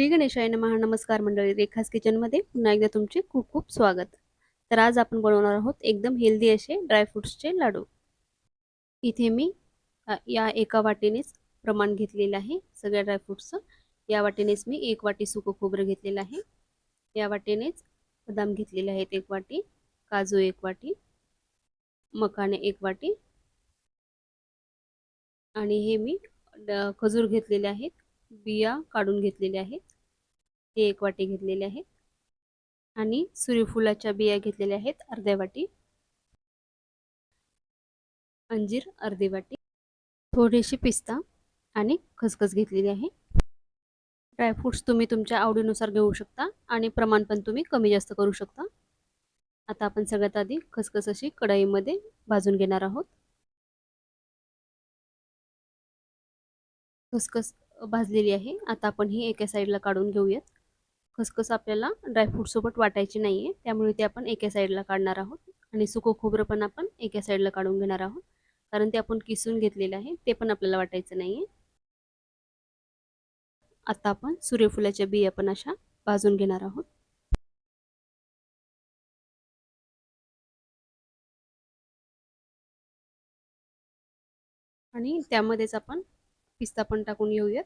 श्री गणेशाय महा नमस्कार मंडळी रेखास किचनमध्ये पुन्हा एकदा तुमचे खूप खूप स्वागत. तर आज आपण बनवणार आहोत एकदम हेल्दी असे ड्रायफ्रुट्सचे लाडू. इथे मी या एका वाटीनेच प्रमाण घेतलेलं आहे सगळ्या ड्रायफ्रुट्सचं या वाटीनेच मी एक वाटी सुकं खोबरं घेतलेलं आहे. या वाटीनेच बदाम घेतलेले आहेत एक वाटी काजू एक वाटी मखाने एक वाटी. आणि हे मी खजूर घेतलेले आहेत बिया काढून घेतलेल्या आहेत. हे एक वाटी घेतलेले आहे. आणि सूर्यफुलाच्या बिया घेतलेल्या आहेत अर्ध्या वाटी. अंजीर अर्धी वाटी. थोडीशी पिस्ता आणि खसखस घेतलेली आहे. ड्रायफ्रुट्स तुम्ही तुमच्या आवडीनुसार घेऊ शकता आणि प्रमाण पण तुम्ही कमी जास्त करू शकता. आता आपण सगळ्यात आधी खसखस अशी कढईमध्ये भाजून घेणार आहोत. खसखस भाजलेली आहे. आता आपण ही एका साईडला काढून घेऊयात. खसखस आपल्याला ड्रायफ्रूटसोबत वाटायची नाही आहे त्यामुळे ते आपण एका साईडला काढणार आहोत आणि सुकं खोबरं पण आपण एका साईडला काढून घेणार आहोत. कारण ते आपण किसून घेतलेलं आहे ते पण आपल्याला वाटायचं नाही आहे आता आपण सूर्यफुलाच्या बिया पण अशा भाजून घेणार आहोत. आणि त्यामध्येच आपण पिस्ता पण टाकून घेऊयात.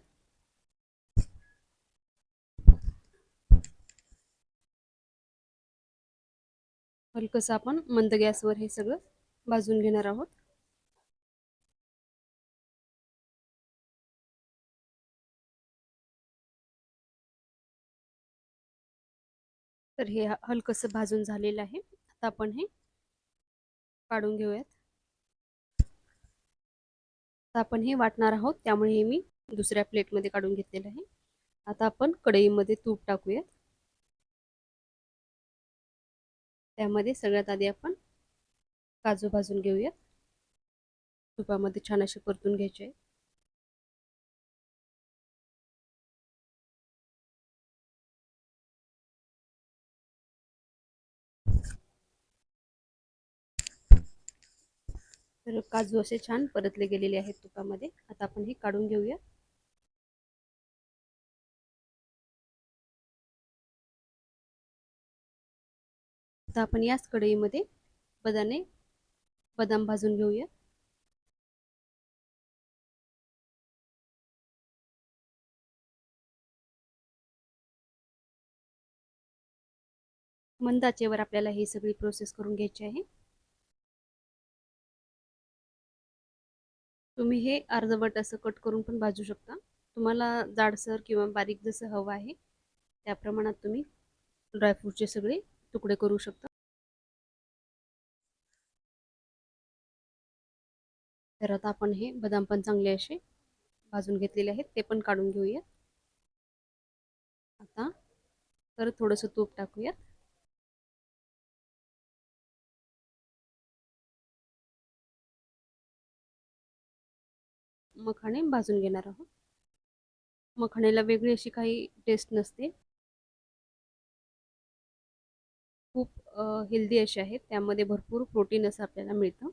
हलकंसं आपण मंद गॅसवर हे सगळं भाजून घेणार आहोत. तर हे हलकंसं भाजून झालेलं आहे आता आपण हे काढून घेऊयात. आता आपण हे वाटणार आहोत त्यामुळे हे मी दुसऱ्या प्लेटमध्ये काढून घेतलेलं आहे. आता आपण कढईमध्ये तूप टाकूयात. त्यामध्ये सगळ्यात आधी आपण काजू भाजून घेऊयात तुपामध्ये छान असे परतून घ्यायचे. तर काजू असे छान परतले गेलेले आहेत तुपामध्ये. आता आपण हे काढून घेऊया. आता आपण याच कढईमध्ये बदाने बदाम भाजून घेऊया. मंदाचेवर आपल्याला ही सगळी प्रोसेस करून घ्यायची आहे. तुम्ही हे अर्धवट असं कट करून पण भाजू शकता. तुम्हाला जाडसर किंवा बारीक जसं हवं आहे त्या प्रमाणात तुम्ही ड्रायफ्रूटचे सगळे तुकडे करू शकता? तर आता आपण हे बदाम पण चांगले असे भाजून घेतलेले आहेत ते पण काढून घेऊयात आता तर थोडंसं तूप टाकूयात. मखाणे भाजून घेणार आहोत. मखाण्याला वेगळी अशी काही टेस्ट नसते. खूप हेल्दी असे आहेत. त्यामध्ये भरपूर प्रोटीन असं आपल्याला मिळतं.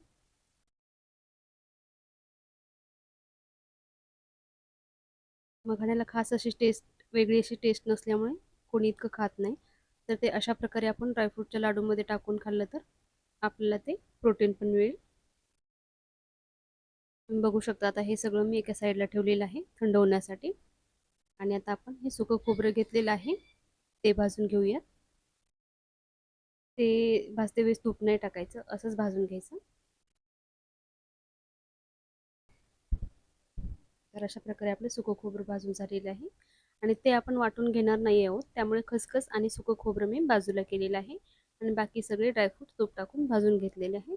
मखाण्याला खास अशी टेस्ट वेगळी अशी टेस्ट नसल्यामुळे कोणी इतकं खात नाही. तर ते अशा प्रकारे आपण ड्रायफ्रूटच्या लाडूमध्ये टाकून खाल्लं तर आपल्याला ते प्रोटीन पण मिळेल. तुम्ही बघू शकता आता हे सगळं मी एका साईडला ठेवलेलं आहे थंड होण्यासाठी आणि आता आपण हे सुकं खोबरं घेतलेलं आहे. ते भाजून घेऊयात. ते भाजते वेळेस तूप नाही टाकायचं असंच भाजून घ्यायचं. तर अशा प्रकारे आपलं सुकं खोबरं भाजून झालेलं आहे. आणि ते आपण वाटून घेणार नाही आहोत त्यामुळे खसखस आणि सुकं खोबरं मी बाजूला केलेलं आहे. आणि बाकी सगळे ड्रायफ्रूट तूप टाकून भाजून घेतलेले आहे.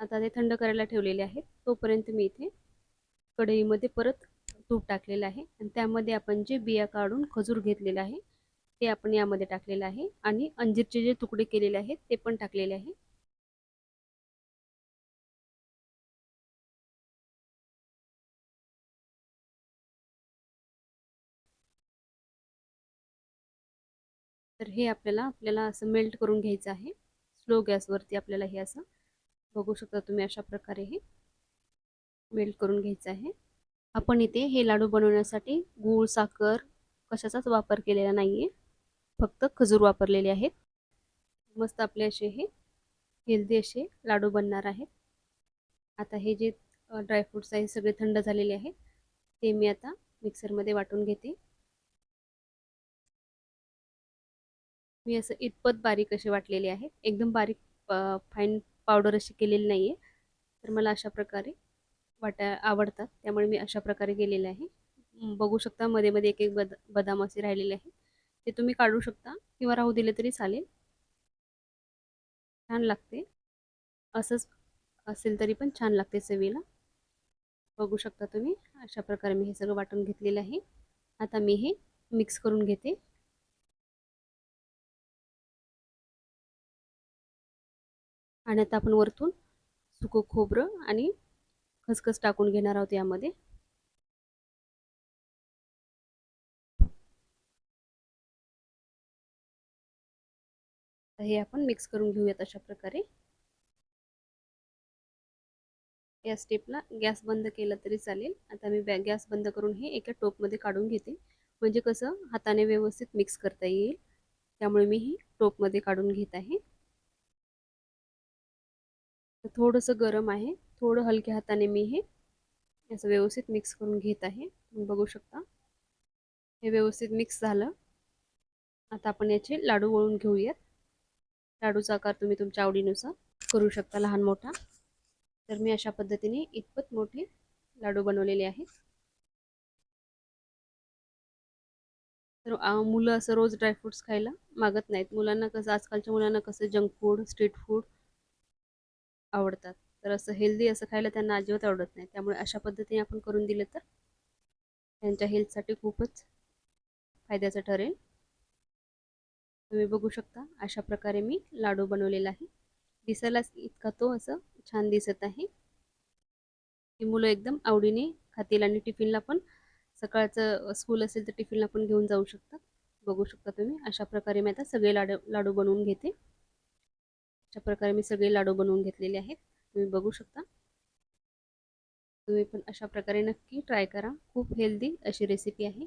आता ते थंड करायला ठेवलेले आहेत. तोपर्यंत मी इथे कढईमध्ये परत तूप टाकलेलं आहे. आणि त्यामध्ये आपण जे बिया काढून खजूर घेतलेलं आहे ते आपण यामध्ये टाकलेलं आहे. आणि अंजीरचे जे तुकडे केलेले आहेत ते पण टाकलेले आहे. तर हे आपल्याला आपल्याला असं मेल्ट करून घ्यायचं आहे. स्लो गॅसवरती आपल्याला हे असं बघू शकता तुम्ही अशा प्रकारे हे मेल्ट करून घ्यायचं आहे. आपण इथे हे लाडू बनवण्यासाठी गूळ साखर कशाचाच वापर केलेला नाही आहे फक्त खजूर वापरलेले आहेत. मस्त आपले असे हे हेल्दी असे लाडू बनणार आहेत. आता हे जे ड्रायफ्रूट्स आहे सगळे थंड झालेले आहेत. ते मी आता मिक्सरमध्ये वाटून घेते. मी असं इतपत बारीक असे वाटलेले आहेत. एकदम बारीक फाईन पावडर अशी केलेली नाही आहे तर मला अशा प्रकारे वाटा आवडतात. त्यामुळे मी अशा प्रकारे केलेले आहे. बघू शकता मध्ये मध्ये एक एक बद बदाम असे राहिलेले आहेत. ते तुम्ही काढू शकता किंवा राहू दिले तरी चालेल. छान लागते. असंच असेल तरी पण छान लागते चवीला. बघू शकता तुम्ही. अशा प्रकारे मी हे सगळं वाटून घेतलेलं आहे. आता मी हे मिक्स करून घेते. आणि आता आपण वरतून सुकं खोबरं आणि खसखस टाकून घेणार आहोत यामध्ये. हे आपण मिक्स करून घेऊयात अशा प्रकारे. या स्टेपला गॅस बंद केला तरी चालेल. आता मी बॅ गॅस बंद करून हे एका टोपमध्ये काढून घेते. म्हणजे कसं हाताने व्यवस्थित मिक्स करता येईल. त्यामुळे मी हे टोपमध्ये काढून घेत आहे. थोडंसं गरम आहे. थोडं हलक्या हाताने मी हे असं व्यवस्थित मिक्स करून घेत आहे. तुम्ही बघू शकता. हे व्यवस्थित मिक्स झालं. आता आपण याचे लाडू वळून घेऊयात. लाडूचा आकार तुम्ही तुमच्या आवडीनुसार करू शकता लहान मोठा. तर मी अशा पद्धतीने इतपत मोठे लाडू बनवलेले आहेत. तर मुलं असं रोज ड्रायफ्रुट्स खायला मागत नाहीत. मुलांना कसं आजकालच्या मुलांना कसं जंक फूड स्ट्रीट फूड आवडतात. तर असं हेल्दी असं खायला त्यांना अजिबात आवडत नाही. त्यामुळे अशा पद्धतीने आपण करून दिलं तर त्यांच्या हेल्थसाठी खूपच फायद्याचं ठरेल. तुम्ही बघू शकता. अशा प्रकारे मी लाडू बनवलेला आहे. दिसायलाच इतका तो असं छान दिसत आहे. ती मुलं एकदम आवडीने खातील आणि टिफिनला पण सकाळचं स्कूल असेल तर टिफिनला पण घेऊन जाऊ शकतात. बघू शकता तुम्ही. अशा प्रकारे मी आता सगळे लाडू लाडू बनवून घेते. अशा प्रकारे मी सगळे लाडू बनवून घेतलेले आहेत. तुम्ही बघू शकता. तुम्ही पण अशा प्रकारे नक्की ट्राय करा. खूप हेल्दी अशी रेसिपी आहे.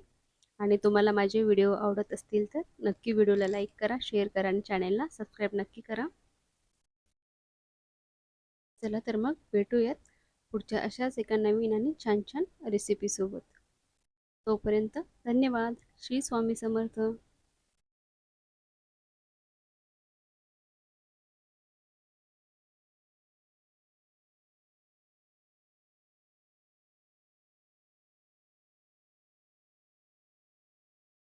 आणि तुम्हाला माझे व्हिडिओ आवडत असतील तर नक्की व्हिडिओला लाईक करा शेअर करा आणि चॅनेलला सबस्क्राईब नक्की करा. चला तर मग भेटूयात पुढच्या अशाच एका नवीन आणि छान छान रेसिपीसोबत तोपर्यंत धन्यवाद. श्री स्वामी समर्थ.